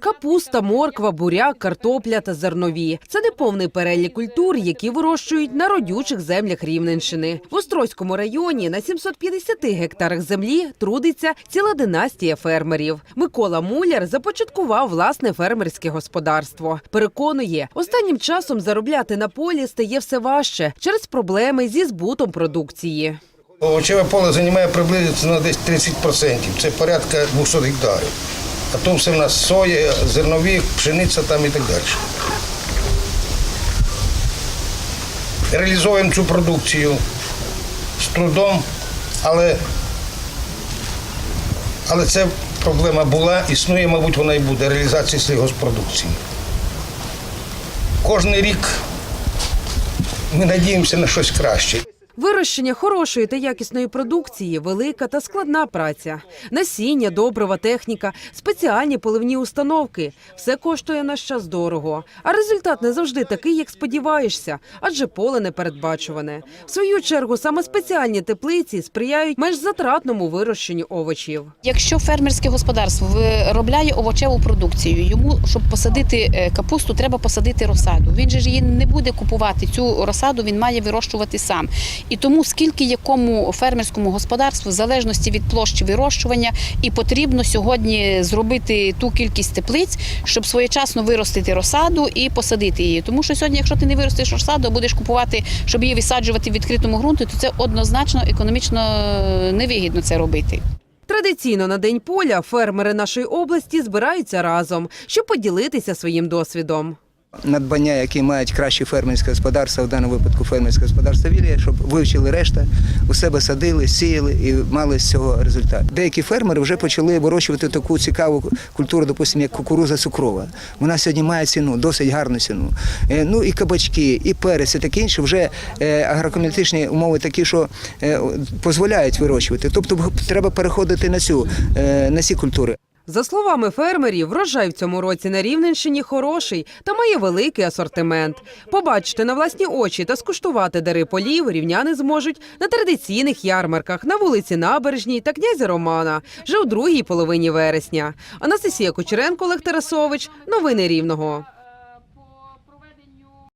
Капуста, морква, буряк, картопля та зернові це не повний перелік культур, які вирощують на родючих землях Рівненщини. В Острозькому районі на 750 гектарах землі трудиться ціла династія фермерів. Микола Муляр започаткував власне фермерське господарство. Переконує, останнім часом заробляти на полі стає все важче через проблеми зі збутом продукції. Овочеве поле займає приблизно десь 30%. Це порядка 200 гектарів. А то все в нас соя, зернові, пшениця там і так далі. Реалізуємо цю продукцію з трудом, але, але це проблема була, існує, мабуть, вона і буде реалізація сільгоспродукції. Кожний рік ми надіємося на щось краще. Вирощення хорошої та якісної продукції велика та складна праця. Насіння, добрива, техніка, спеціальні поливні установки все коштує наш час дорого. А результат не завжди такий, як сподіваєшся, адже поле непередбачуване. В свою чергу саме спеціальні теплиці сприяють менш затратному вирощенню овочів. Якщо фермерське господарство виробляє овочеву продукцію, йому, щоб посадити е, капусту, треба посадити розсаду. Він же ж її не буде купувати. Цю розсаду він має вирощувати сам. І тому скільки якому фермерському господарству, в залежності від площі вирощування, і потрібно сьогодні зробити ту кількість теплиць, щоб своєчасно виростити розсаду і посадити її. Тому що сьогодні, якщо ти не виростиш розсаду, а будеш купувати, щоб її висаджувати в відкритому ґрунті, то це однозначно економічно е, невигідно це робити. Традиційно на день поля фермери нашої області збираються разом, щоб поділитися своїм досвідом. Надбання, які мають кращі фермерські господарства, в даному випадку фермерське господарство Вілія, щоб вивчили решта, у себе садили, сіяли і мали з цього результат. Деякі фермери вже почали вирощувати таку цікаву культуру, допустимо, як кукуруза цукрова. Вона сьогодні має ціну, досить гарну ціну. Е, Ну і кабачки, і перець, і таке інше. Вже е, агрокліматичні умови такі, що е, дозволяють вирощувати. Тобто треба переходити на цю е, на ці культури. За словами фермерів, врожай в цьому році на Рівненщині хороший та має великий асортимент. Побачити на власні очі та скуштувати дари полів рівняни зможуть на традиційних ярмарках на вулиці Набережній та князя Романа вже у другій половині вересня. Анастасія Кучеренко, Олег Тарасович. Новини Рівного.